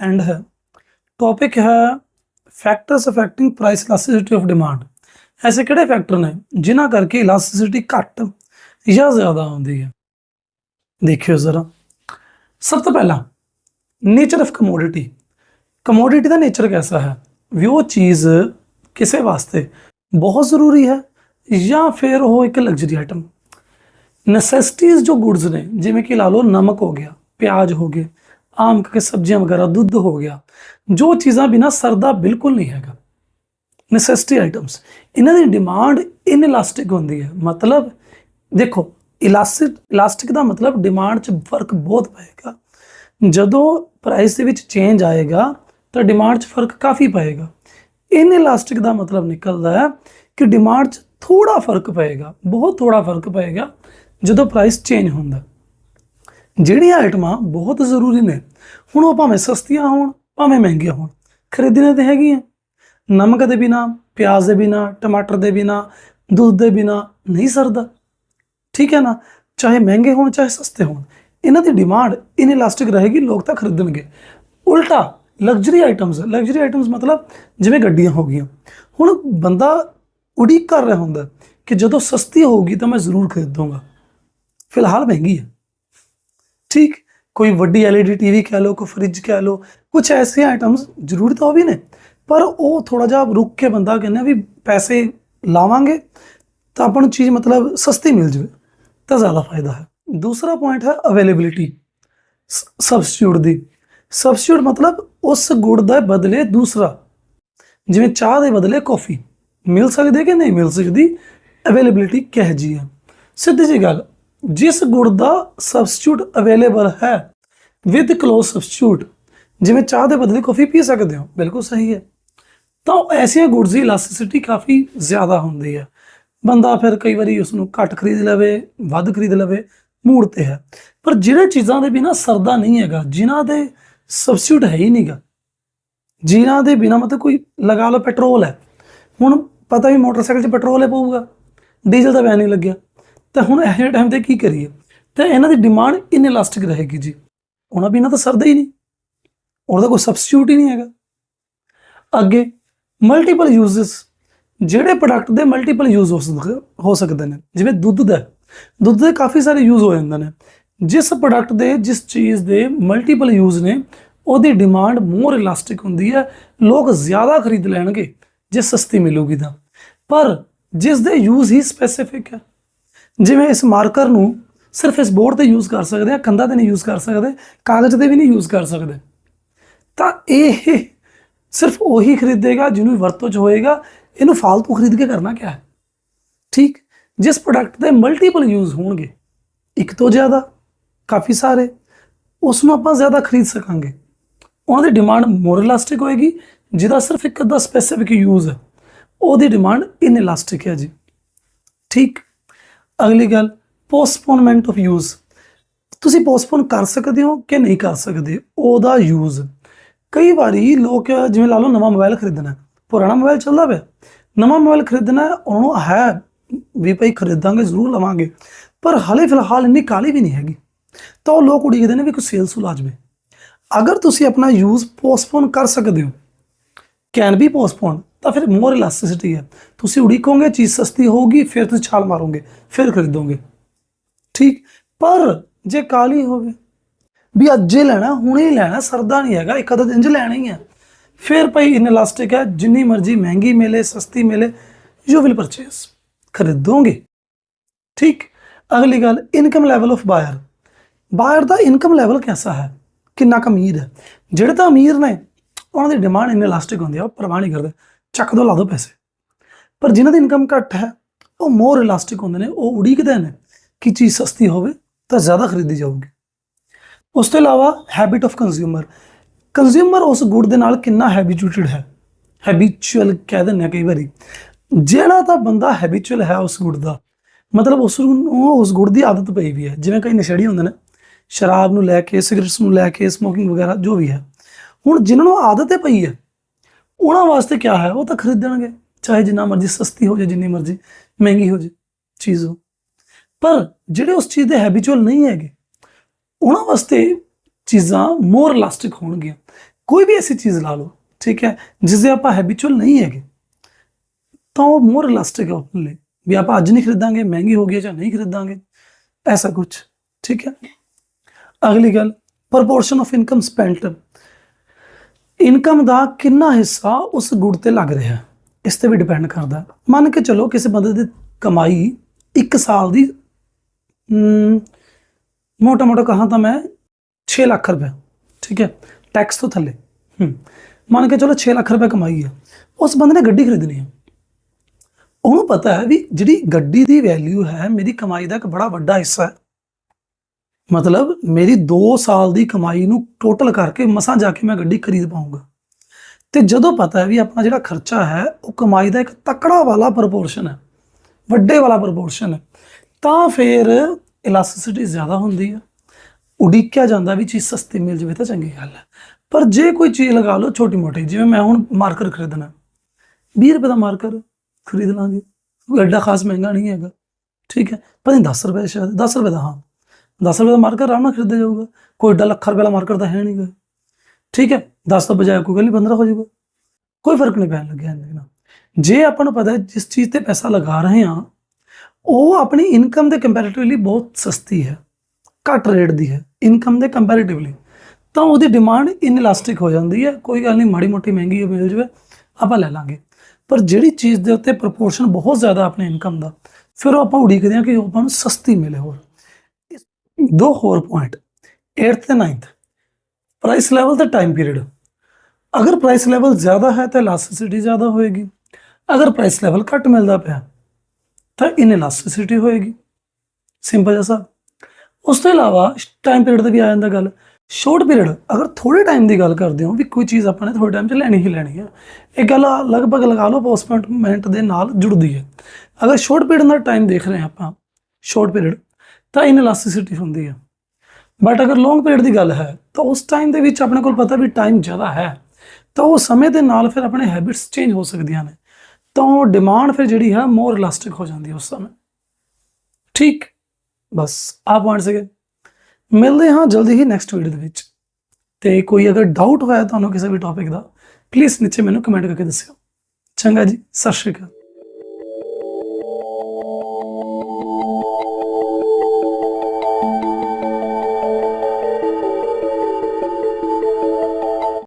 And ਹੈ topic ਹੈ factors affecting price elasticity of demand ਐਸੇ ਕਿਹੜੇ ਫੈਕਟਰ ਨੇ ਜਿਨ੍ਹਾਂ ਕਰਕੇ ਇਲਾਸਟਿਸਿਟੀ ਘੱਟ ਜਾਂ ਜ਼ਿਆਦਾ ਹੁੰਦੀ ਹੈ ਦੇਖਿਓ ਜ਼ਰਾ ਸਭ ਤੋਂ ਪਹਿਲਾਂ ਨੇਚਰ ਆਫ ਕਮੋਡਿਟੀ ਕਮੋਡਿਟੀ ਦਾ ਨੇਚਰ ਕੈਸਾ ਹੈ ਵੀ ਉਹ ਚੀਜ਼ ਕਿਸੇ ਵਾਸਤੇ ਬਹੁਤ ਜ਼ਰੂਰੀ ਹੈ ਜਾਂ ਫਿਰ ਉਹ ਇੱਕ ਲਗਜ਼ਰੀ ਆਈਟਮ ਨੈਸੈਸਿਟੀਜ਼ ਜੋ ਗੁੱਡਸ ਨੇ ਜਿਵੇਂ ਕਿ ਲਾ ਲਓ ਨਮਕ ਹੋ ਗਿਆ ਪਿਆਜ਼ ਹੋ ਗਏ ਆਮ ਕੇ ਸਬਜ਼ੀਆਂ ਵਗੈਰਾ, ਦੁੱਧ ਹੋ ਗਿਆ। ਜੋ ਚੀਜ਼ਾਂ ਬਿਨਾ ਸਰਦਾ ਬਿਲਕੁਲ ਨਹੀਂ ਹੈਗਾ। ਨੈਸੈਸਿਟੀ ਆਈਟਮਸ ਇਹਨਾਂ ਦੀ ਡਿਮਾਂਡ ਇਨਇਲਾਸਟਿਕ ਹੁੰਦੀ ਹੈ। ਮਤਲਬ, ਦੇਖੋ ਇਲਾਸਟਿਕ ਇਲਾਸਟਿਕ ਦਾ ਮਤਲਬ ਡਿਮਾਂਡ 'ਚ ਫ਼ਰਕ ਬਹੁਤ ਪਏਗਾ। ਜਦੋਂ ਪ੍ਰਾਈਸ ਦੇ ਵਿੱਚ ਚੇਂਜ ਆਏਗਾ, ਤਾਂ ਡਿਮਾਂਡ 'ਚ ਫ਼ਰਕ ਕਾਫੀ ਪਏਗਾ। ਇਨ ਇਲਾਸਟਿਕ ਦਾ ਮਤਲਬ ਨਿਕਲਦਾ ਹੈ ਕਿ ਡਿਮਾਂਡ 'ਚ ਥੋੜਾ ਫ਼ਰਕ ਪਏਗਾ। ਬਹੁਤ ਥੋੜਾ ਫ਼ਰਕ ਪਏਗਾ ਜਦੋਂ ਪ੍ਰਾਈਸ ਚੇਂਜ ਹੁੰਦਾ। ਜਿਹੜੀਆਂ ਆਈਟਮਾਂ ਬਹੁਤ ਜ਼ਰੂਰੀ ਨੇ, ਹੁਣ ਉਹ ਭਾਵੇਂ ਸਸਤੀਆਂ ਹੋਣ, ਭਾਵੇਂ ਮਹਿੰਗੀਆਂ ਹੋਣ ਖਰੀਦਣੇ ਤੇ ਹੈਗੀਆਂ। ਨਮਕ ਦੇ ਬਿਨਾ, ਪਿਆਜ਼ ਦੇ ਬਿਨਾ, ਟਮਾਟਰ ਦੇ ਬਿਨਾ, ਦੁੱਧ ਦੇ ਬਿਨਾ ਨਹੀਂ ਸਰਦਾ। ਠੀਕ ਹੈ ਨਾ? ਚਾਹੇ ਮਹਿੰਗੇ ਹੋਣ, ਚਾਹੇ ਸਸਤੇ ਹੋਣ, ਇਹਨਾਂ ਦੀ ਡਿਮਾਂਡ ਇਨ ਇਲਾਸਟਿਕ ਰਹੇਗੀ, ਲੋਕ ਤਾਂ ਖਰੀਦਣਗੇ। ਉਲਟਾ ਲਗਜ਼ਰੀ ਆਈਟਮਸ ਲਗਜ਼ਰੀ ਆਈਟਮਸ ਮਤਲਬ ਜਿਵੇਂ ਗੱਡੀਆਂ ਹੋ ਗਈਆਂ। ਹੁਣ ਬੰਦਾ ਉਡੀਕ ਕਰ ਰਿਹਾ ਹੁੰਦਾ ਕਿ ਜਦੋਂ ਸਸਤੀ ਹੋਊਗੀ ਤਾਂ ਮੈਂ ਜ਼ਰੂਰ ਖਰੀਦੂੰਗਾ। ਫਿਲਹਾਲ ਮਹਿੰਗੀ ਹੈ। ਠੀਕ, ਕੋਈ ਵੱਡੀ LED ਟੀਵੀ ਕਹਿ ਲਓ, ਕੋਈ ਫ੍ਰਿਜ ਕਹਿ ਲਓ ਕੁਝ ਐਸੇ ਆਈਟਮਸ ਜ਼ਰੂਰੀ ਤਾਂ ਉਹ ਵੀ ਨੇ, ਪਰ ਉਹ ਥੋੜਾ ਜਿਹਾ ਰੁਕ ਕੇ ਬੰਦਾ ਕਹਿੰਦਾ ਵੀ ਪੈਸੇ ਲਾਵਾਂਗੇ ਤਾਂ ਆਪਾਂ ਨੂੰ ਚੀਜ਼ ਮਤਲਬ ਸਸਤੀ ਮਿਲ ਜਾਵੇ, ਤਾਂ ਜ਼ਿਆਦਾ ਫਾਇਦਾ ਹੈ। ਦੂਸਰਾ ਪੁਆਇੰਟ ਹੈ ਅਵੇਲੇਬਿਲਿਟੀ ਸਬਸਟੀਟਿਊਟ ਦੀ। ਸਬਸਟੀਟਿਊਟ ਮਤਲਬ ਉਸ ਗੁੜ ਦੇ ਬਦਲੇ ਦੂਸਰਾ, ਜਿਵੇਂ ਚਾਹ ਦੇ ਬਦਲੇ ਕੌਫੀ ਮਿਲ ਸਕਦੀ ਕਿ ਨਹੀਂ ਮਿਲ ਸਕਦੀ? ਅਵੇਲੇਬਿਲਿਟੀ ਕਿਹ ਜੀ ਹੈ। ਸਿੱਧੀ ਜੀ ਗੱਲ ਜਿਸ ਗੁੜ ਦਾ ਸਬਸਟੀਟਿਊਟ ਅਵੇਲੇਬਲ ਹੈ ਵਿਦ ਕਲੋਜ਼ ਸਬਸਟੀਟਿਊਟ ਜਿਵੇਂ ਚਾਹ ਦੇ ਬਦਲੇ ਕੌਫੀ ਪੀ ਸਕਦੇ ਹੋ, ਬਿਲਕੁਲ ਸਹੀ ਹੈ। ਤਾਂ ਐਸੀਆਂ ਗੁਡਸ ਦੀ ਇਲਾਸਟਿਸਿਟੀ ਕਾਫੀ ਜ਼ਿਆਦਾ ਹੁੰਦੀ ਹੈ। ਬੰਦਾ ਫਿਰ ਕਈ ਵਾਰੀ ਉਸ ਨੂੰ ਘੱਟ ਖਰੀਦ ਲਵੇ, ਵੱਧ ਖਰੀਦ ਲਵੇ, ਮੂਡ ਤੇ ਹੈ। ਪਰ ਜਿਹੜੇ ਚੀਜ਼ਾਂ ਦੇ ਬਿਨਾ ਸਰਦਾ ਨਹੀਂ ਹੈਗਾ, ਜਿਨ੍ਹਾਂ ਦੇ ਸਬਸਟੀਟਿਊਟ ਹੈ ਹੀ ਨਹੀਂਗਾ ਜਿਨ੍ਹਾਂ ਦੇ ਬਿਨਾ ਮਤਲਬ ਕੋਈ ਲਗਾ ਲਓ ਪੈਟਰੋਲ ਹੈ, ਹੁਣ ਪਤਾ ਵੀ ਮੋਟਰਸਾਈਕਲ 'ਚ ਪੈਟਰੋਲ ਹੀ ਪਊਗਾ ਡੀਜ਼ਲ ਦਾ ਬੈਨ ਨਹੀਂ ਲੱਗਿਆ। ਤਾਂ ਹੁਣ ਇਹੋ ਜਿਹੇ ਟਾਈਮ ਤੇ ਕੀ ਕਰੀਏ? ਤਾਂ ਇਹਨਾਂ ਦੀ ਡਿਮਾਂਡ ਇਨਇਲਾਸਟਿਕ ਰਹੇਗੀ ਜੀ। ਉਹਨਾਂ ਵੀ ਇਹਨਾਂ ਤਾਂ ਸਰਦਾ ਹੀ ਨਹੀਂ। ਉਹਦਾ ਕੋਈ ਸਬਸਟੀਟਿਊਟ ਹੀ ਨਹੀਂ ਹੈਗਾ। ਅੱਗੇ ਮਲਟੀਪਲ ਯੂਜ਼ਸ ਜਿਹੜੇ ਪ੍ਰੋਡਕਟ ਦੇ ਮਲਟੀਪਲ ਯੂਜ਼ ਹੋ ਸਕਦੇ ਹੋ ਸਕਦੇ ਨੇ। ਜਿਵੇਂ ਦੁੱਧ ਦਾ। ਦੁੱਧ ਦੇ ਕਾਫੀ ਸਾਰੇ ਯੂਜ਼ ਹੋ ਜਾਂਦੇ ਨੇ। ਜਿਸ ਪ੍ਰੋਡਕਟ ਦੇ, ਜਿਸ ਚੀਜ਼ ਦੇ ਮਲਟੀਪਲ ਯੂਜ਼ ਨੇ, ਉਹਦੀ ਡਿਮਾਂਡ ਮੋਰ ਇਲਾਸਟਿਕ ਹੁੰਦੀ ਹੈ। ਲੋਕ ਜ਼ਿਆਦਾ ਖਰੀਦ ਲੈਣਗੇ, ਜੇ ਸਸਤੀ ਮਿਲੂਗੀ ਤਾਂ। ਪਰ ਜਿਸ ਦੇ ਯੂਜ਼ ਹੀ ਸਪੈਸੀਫਿਕ ਹੈ। ਜਿਵੇਂ ਇਸ ਮਾਰਕਰ ਨੂੰ ਸਿਰਫ ਇਸ ਬੋਰਡ ਤੇ ਯੂਜ਼ ਕਰ ਸਕਦੇ ਆ, ਕੰਧਾਂ ਤੇ ਨਹੀਂ ਯੂਜ਼ ਕਰ ਸਕਦੇ, ਕਾਗਜ਼ ਤੇ ਵੀ ਨਹੀਂ ਯੂਜ਼ ਕਰ ਸਕਦੇ। ਤਾਂ ਇਹ ਸਿਰਫ ਉਹੀ ਖਰੀਦੇਗਾ ਜਿਹਨੂੰ ਵਰਤੋਂ ਚ ਹੋਏਗਾ, ਇਹਨੂੰ ਫालतू ਖਰੀਦ ਕੇ ਕਰਨਾ ਕਿਆ ਹੈ? ਠੀਕ? ਜਿਸ ਪ੍ਰੋਡਕਟ ਦੇ ਮਲਟੀਪਲ ਯੂਜ਼ ਹੋਣਗੇ, ਇੱਕ ਤੋਂ ਜ਼ਿਆਦਾ, ਕਾਫੀ ਸਾਰੇ ਉਸ ਨੂੰ ਆਪਾਂ ਜ਼ਿਆਦਾ ਖਰੀਦ ਸਕਾਂਗੇ। ਉਹਨਾਂ ਦੀ ਡਿਮਾਂਡ ਮੋਰ ਇਲਾਸਟਿਕ ਹੋਏਗੀ, ਜਿਹਦਾ ਸਿਰਫ ਇੱਕ ਅੱਧਾ ਸਪੈਸੀਫਿਕ ਯੂਜ਼ ਹੈ। ਉਹਦੀ ਡਿਮਾਂਡ ਇਨ ਇਲਾਸਟਿਕ ਹੈ ਜੀ। ਠੀਕ? ਅਗਲੀ ਗੱਲ ਪੋਸਟਪੋਨਮੈਂਟ ਆਫ ਯੂਜ਼ ਤੁਸੀਂ ਪੋਸਟਪੋਨ ਕਰ ਸਕਦੇ ਹੋ ਕਿ ਨਹੀਂ ਕਰ ਸਕਦੇ? ਉਹਦਾ ਯੂਜ਼ ਕਈ ਵਾਰੀ ਲੋਕ ਜਿਵੇਂ ਲਾ ਲਓ ਨਵਾਂ ਮੋਬਾਈਲ ਖਰੀਦਣਾ, ਪੁਰਾਣਾ ਮੋਬਾਈਲ ਚੱਲਦਾ ਪਿਆ। ਨਵਾਂ ਮੋਬਾਈਲ ਖਰੀਦਣਾ, ਉਹਨੂੰ ਹੈ ਵੀ ਭਾਈ ਖਰੀਦਾਂਗੇ, ਜ਼ਰੂਰ ਲਵਾਂਗੇ। ਪਰ ਹਾਲੇ ਫਿਲਹਾਲ ਇੰਨੀ ਕਾਲੀ ਵੀ ਨਹੀਂ ਹੈਗੀ। ਤਾਂ ਉਹ ਲੋਕ ਉਡੀਕਦੇ ਨੇ ਵੀ ਕੋਈ ਸੇਲ ਸੁਲ ਆ ਜਾਵੇ। ਅਗਰ ਤੁਸੀਂ ਆਪਣਾ ਯੂਜ਼ ਪੋਸਟਪੋਨ ਕਰ ਸਕਦੇ ਹੋ ਕੈਨ ਬੀ ਪੋਸਟਪੋਨ ਤਾਂ ਫਿਰ ਮੋਰ ਇਲਾਸਟਿਸਿਟੀ ਹੈ। ਤੁਸੀਂ ਉਡੀਕੋਗੇ, ਚੀਜ਼ ਸਸਤੀ ਹੋਊਗੀ, ਫਿਰ ਤੁਸੀਂ ਛਾਲ ਮਾਰੋਗੇ, ਫਿਰ ਖਰੀਦੋਗੇ। ਠੀਕ? ਪਰ ਜੇ ਕਾਲੀ ਹੋਵੇ, ਵੀ ਅੱਜ ਹੀ ਲੈਣਾ, ਹੁਣੇ ਹੀ ਲੈਣਾ, ਸਰਦਾ ਨਹੀਂ ਹੈਗਾ, ਇੱਕ ਅੱਧਾ ਦਿਨ ਚ ਲੈਣਾ ਹੀ ਹੈ। ਫਿਰ ਭਾਈ ਇਨਲਾਸਟਿਕ ਹੈ, ਜਿੰਨੀ ਮਰਜ਼ੀ ਮਹਿੰਗੀ ਮਿਲੇ, ਸਸਤੀ ਮਿਲੇ ਯੂ ਵਿਲ ਪਰਚੇਸ ਖਰੀਦੋਗੇ। ਠੀਕ? ਅਗਲੀ ਗੱਲ income level of buyer buyer the income level ਕਿਹਦਾ ਹੈ? ਕਿੰਨਾ ਕੁ ਅਮੀਰ ਹੈ? ਜਿਹੜੇ ਤਾਂ ਅਮੀਰ ਨੇ, ਉਹਨਾਂ ਦੀ ਡਿਮਾਂਡ ਇਨਲਾਸਟਿਕ ਹੁੰਦੀ ਆ ਉਹ ਪਰਵਾਹ ਨਹੀਂ ਕਰਦੇ। ਚੱਕ ਦੋ, ਲਾ ਦੋ ਪੈਸੇ। ਪਰ ਜਿਨ੍ਹਾਂ ਦੀ ਇਨਕਮ ਘੱਟ ਹੈ, ਉਹ ਮੋਰ ਇਲਾਸਟਿਕ ਹੁੰਦੇ ਨੇ, ਉਹ ਉਡੀਕਦੇ ਨੇ ਕਿ ਚੀਜ਼ ਸਸਤੀ ਹੋਵੇ ਤਾਂ ਜ਼ਿਆਦਾ ਖਰੀਦੀ ਜਾਊਗੀ। ਉਸ ਤੋਂ ਇਲਾਵਾ ਹੈਬਿਟ ਆਫ ਕੰਜ਼ਿਊਮਰ ਕੰਜ਼ਿਊਮਰ ਉਸ ਗੁੱਡ ਦੇ ਨਾਲ ਕਿੰਨਾ ਹੈਬਿਚੂਟਡ ਹੈ? ਹੈਬਿਚੁਅਲ ਕਹਿ ਦਿੰਦੇ ਆ ਕਈ ਵਾਰੀ। ਜਿਹੜਾ ਤਾਂ ਬੰਦਾ ਹੈਬਿਚੁਅਲ ਹੈ ਉਸ ਗੁੱਡ ਦਾ, ਮਤਲਬ ਉਸ ਨੂੰ ਉਸ ਗੁੱਡ ਦੀ ਆਦਤ ਪਈ ਵੀ ਹੈ। ਜਿਵੇਂ ਕਈ ਨਸ਼ੇੜੀ ਹੁੰਦੇ ਨੇ, ਸ਼ਰਾਬ ਨੂੰ ਲੈ ਕੇ ਸਿਗਰਟਸ ਨੂੰ ਲੈ ਕੇ ਸਮੋਕਿੰਗ ਵਗੈਰਾ ਜੋ ਵੀ ਹੈ। ਹੁਣ ਜਿਨ੍ਹਾਂ ਨੂੰ ਆਦਤ ਹੈ ਪਈ ਹੈ ਉਹਨਾਂ ਵਾਸਤੇ ਕੀ ਹੈ? ਉਹ ਤਾਂ ਖਰੀਦਣਗੇ ਚਾਹੇ ਜਿੰਨਾ ਮਰਜ਼ੀ ਸਸਤੀ ਹੋ ਜਾਏ, ਜਿੰਨੀ ਮਰਜ਼ੀ ਮਹਿੰਗੀ ਹੋ ਜਾਏ ਚੀਜ਼ ਹੋ ਪਰ ਜਿਹੜੇ ਉਸ ਚੀਜ਼ ਦੇ ਹੈਬਿਚੁਅਲ ਨਹੀਂ ਹੈਗੇ, ਉਹਨਾਂ ਵਾਸਤੇ ਚੀਜ਼ਾਂ ਮੋਰ ਇਲਾਸਟਿਕ ਹੋਣਗੀਆਂ। ਕੋਈ ਵੀ ਐਸੀ ਚੀਜ਼ ਲਾ ਲਓ, ਠੀਕ ਹੈ ਜਿਸ ਦੇ ਆਪਾਂ ਹੈਬਿਚੁਅਲ ਨਹੀਂ ਹੈਗੇ, ਤਾਂ ਉਹ ਮੋਰ ਇਲਾਸਟਿਕ ਹੈ ਆਪਣੇ ਲਈ। ਵੀ ਆਪਾਂ ਅੱਜ ਨਹੀਂ ਖਰੀਦਾਂਗੇ, ਮਹਿੰਗੀ ਹੋ ਗਈ ਜਾਂ ਨਹੀਂ ਖਰੀਦਾਂਗੇ, ਐਸਾ ਕੁਝ ਠੀਕ ਹੈ। ਅਗਲੀ ਗੱਲ proportion of income spent income ਦਾ ਕਿੰਨਾ ਹਿੱਸਾ ਉਸ ਗੁੜ ਤੇ ਲੱਗ ਰਿਹਾ ਇਸ ਤੇ ਵੀ ਡਿਪੈਂਡ ਕਰਦਾ ਮੰਨ ਕੇ ਚਲੋ ਕਿਸੇ ਬੰਦੇ ਦੀ ਕਮਾਈ 1 ਸਾਲ ਦੀ ਮੋਟਾ ਮੋਟਾ ਕਹਾਂ ਤਾਂ ਮੈਂ 6 ਲੱਖ ਰੁਪਏ, ਠੀਕ ਹੈ ਟੈਕਸ ਤੋਂ ਥੱਲੇ ਹੂੰ ਮੰਨ ਕੇ ਚਲੋ 6 ਲੱਖ ਰੁਪਏ ਕਮਾਈ ਹੈ, ਉਸ ਬੰਦੇ ਨੇ ਗੱਡੀ ਖਰੀਦਣੀ ਹੈ। ਉਹਨੂੰ ਪਤਾ ਹੈ ਵੀ ਜਿਹੜੀ ਗੱਡੀ ਦੀ ਵੈਲਿਊ ਹੈ, ਮੇਰੀ ਕਮਾਈ ਦਾ ਇੱਕ ਬੜਾ ਵੱਡਾ ਹਿੱਸਾ ਹੈ। ਮਤਲਬ ਮੇਰੀ 2 ਸਾਲ ਦੀ ਕਮਾਈ ਨੂੰ ਟੋਟਲ ਕਰਕੇ ਮਸਾਂ ਜਾ ਕੇ ਮੈਂ ਗੱਡੀ ਖਰੀਦ ਪਾਉਂਗਾ ਤੇ ਜਦੋਂ ਪਤਾ ਹੈ ਵੀ ਆਪਣਾ ਜਿਹੜਾ ਖਰਚਾ ਹੈ, ਉਹ ਕਮਾਈ ਦਾ ਇੱਕ ਤਕੜਾ ਵਾਲਾ ਪ੍ਰੋਪੋਰਸ਼ਨ ਹੈ, ਵੱਡੇ ਵਾਲਾ ਪ੍ਰੋਪੋਰਸ਼ਨ ਹੈ, ਤਾਂ ਫਿਰ ਇਲਾਸਟਿਸਿਟੀ ਜ਼ਿਆਦਾ ਹੁੰਦੀ ਹੈ। ਉਡੀਕਿਆ ਜਾਂਦਾ ਵੀ ਚੀਜ਼ ਸਸਤੀ ਮਿਲ ਜਾਵੇ ਤਾਂ ਚੰਗੀ ਗੱਲ ਹੈ। ਪਰ ਜੇ ਕੋਈ ਚੀਜ਼ ਲਗਾ ਲਓ ਛੋਟੀ ਮੋਟੀ, ਜਿਵੇਂ ਮੈਂ ਹੁਣ ਮਾਰਕਰ ਖਰੀਦਣਾ 20 ਰੁਪਏ ਦਾ ਮਾਰਕਰ ਖਰੀਦ ਲਾਂਗੇ। ਐਡਾ ਖਾਸ ਮਹਿੰਗਾ ਨਹੀਂ ਹੈਗਾ। ਠੀਕ ਹੈ, ਪਤਾ ਨਹੀਂ 10 ਰੁਪਏ ਸ਼ਾਇਦ 10 ਰੁਪਏ ਦਾ ਹਾਂ। 10 ਰੁਪਏ ਦਾ ਮਾਰਕਰ ਆਰਾਮ ਨਾਲ ਖਰੀਦਿਆ ਜਾਊਗਾ। ਕੋਈ ਐਡਾ ਲੱਖ ਰੁਪਏ ਦਾ ਮਾਰਕਰ ਤਾਂ ਹੈ ਨਹੀਂਗਾ ਠੀਕ ਹੈ 10 ਤੋਂ ਬਜਾਏ ਕੋਈ ਗੱਲ ਨਹੀਂ 15 ਹੋ ਜਾਊਗਾ। ਕੋਈ ਫ਼ਰਕ ਨਹੀਂ ਪੈਣ ਲੱਗਿਆ ਇਹਦੇ ਨਾਲ। ਜੇ ਆਪਾਂ ਨੂੰ ਪਤਾ ਹੈ, ਜਿਸ ਚੀਜ਼ ਤੇ ਪੈਸਾ ਲਗਾ ਰਹੇ ਹਾਂ, ਉਹ ਆਪਣੀ ਇਨਕਮ ਦੇ ਕੰਪੈਰੀਟਿਵਲੀ ਬਹੁਤ ਸਸਤੀ ਹੈ, ਘੱਟ ਰੇਟ ਦੀ ਹੈ ਇਨਕਮ ਦੇ ਕੰਪੈਰੀਟਿਵਲੀ ਤਾਂ ਉਹਦੀ ਡਿਮਾਂਡ ਇਨਲਾਸਟਿਕ ਹੋ ਜਾਂਦੀ ਹੈ। ਕੋਈ ਗੱਲ ਨਹੀਂ ਮਾੜੀ ਮੋਟੀ ਮਹਿੰਗੀ ਮਿਲ ਜਾਵੇ, ਆਪਾਂ ਲੈ ਲਾਂਗੇ। ਪਰ ਜਿਹੜੀ ਚੀਜ਼ ਦੇ ਉੱਤੇ ਪ੍ਰੋਪੋਰਸ਼ਨ ਬਹੁਤ ਜ਼ਿਆਦਾ ਆਪਣੇ ਇਨਕਮ ਦਾ, ਫਿਰ ਉਹ ਆਪਾਂ ਉਡੀਕਦੇ ਹਾਂ ਕਿ ਉਹ ਆਪਾਂ ਨੂੰ ਸਸਤੀ ਮਿਲੇ ਹੋਰ। ਦੋ ਹੋਰ ਪੁਆਇੰਟ 8th ਤੇ 9th ਪ੍ਰਾਈਸ ਲੈਵਲ ਤੇ ਟਾਈਮ ਪੀਰੀਅਡ ਅਗਰ ਪ੍ਰਾਈਸ ਲੈਵਲ ਜ਼ਿਆਦਾ ਹੈ ਤਾਂ ਇਲਾਸਟਿਸਿਟੀ ਜ਼ਿਆਦਾ ਹੋਏਗੀ। ਅਗਰ ਪ੍ਰਾਈਸ ਲੈਵਲ ਘੱਟ ਮਿਲਦਾ ਪਿਆ, ਤਾਂ ਇਨ ਇਨਇਲਾਸਟਿਸਿਟੀ ਹੋਏਗੀ। ਸਿੰਪਲ ਜਿਹਾ ਹਿਸਾਬ। ਉਸ ਤੋਂ ਇਲਾਵਾ ਟਾਈਮ ਪੀਰੀਅਡ ਤੇ ਵੀ ਆ ਜਾਂਦਾ ਗੱਲ। ਸ਼ਾਰਟ ਪੀਰੀਅਡ ਅਗਰ ਥੋੜੇ ਟਾਈਮ ਦੀ ਗੱਲ ਕਰਦੇ ਹੋ, ਵੀ ਕੋਈ ਚੀਜ਼ ਆਪਾਂ ਨੇ ਥੋੜੇ ਟਾਈਮ 'ਚ ਲੈਣੀ ਹੀ ਲੈਣੀ ਹੈ। ਇਹ ਗੱਲ ਲਗਭਗ ਲਗਾ ਲਓ ਪੋਸਟਮੈਂਟ ਦੇ ਨਾਲ ਜੁੜਦੀ ਹੈ। ਅਗਰ ਸ਼ਾਰਟ ਪੀਰੀਅਡ ਦਾ ਟਾਈਮ ਦੇਖ ਰਹੇ ਹਾਂ ਆਪਾਂ ਸ਼ਾਰਟ ਪੀਰੀਅਡ ਤਾਂ ਇਨਇਲਾਸਟਿਸਿਟੀ ਹੁੰਦੀ ਹੈ ਬਟ ਅਗਰ ਲੌਂਗ ਪੀਰੀਅਡ ਦੀ ਗੱਲ ਹੈ, ਤਾਂ ਉਸ ਟਾਈਮ ਦੇ ਵਿੱਚ ਆਪਣੇ ਕੋਲ ਪਤਾ ਵੀ ਟਾਈਮ ਜ਼ਿਆਦਾ ਹੈ। ਤਾਂ ਉਹ ਸਮੇਂ ਦੇ ਨਾਲ ਫਿਰ ਆਪਣੇ ਹੈਬਿਟਸ ਚੇਂਜ ਹੋ ਸਕਦੀਆਂ ਨੇ। ਤਾਂ ਉਹ ਡਿਮਾਂਡ ਫਿਰ ਜਿਹੜੀ ਹੈ ਮੋਰ ਇਲਾਸਟਿਕ ਹੋ ਜਾਂਦੀ ਹੈ ਉਸ ਸਮੇਂ। ਠੀਕ? ਬਸ ਆ ਪੁਆਇੰਟ ਸੀਗੇ ਮਿਲਦੇ ਹਾਂ ਜਲਦੀ ਹੀ ਨੈਕਸਟ ਵੀਡੀਓ ਦੇ ਵਿੱਚ। ਤੇ ਕੋਈ ਅਗਰ ਡਾਊਟ ਹੋਇਆ ਤੁਹਾਨੂੰ ਕਿਸੇ ਵੀ ਟੌਪਿਕ ਦਾ ਪਲੀਜ਼ ਨੀਚੇ ਮੈਨੂੰ ਕਮੈਂਟ ਕਰਕੇ ਦੱਸਿਓ। ਚੰਗਾ ਜੀ, ਸਤਿ ਸ਼੍ਰੀ ਅਕਾਲ।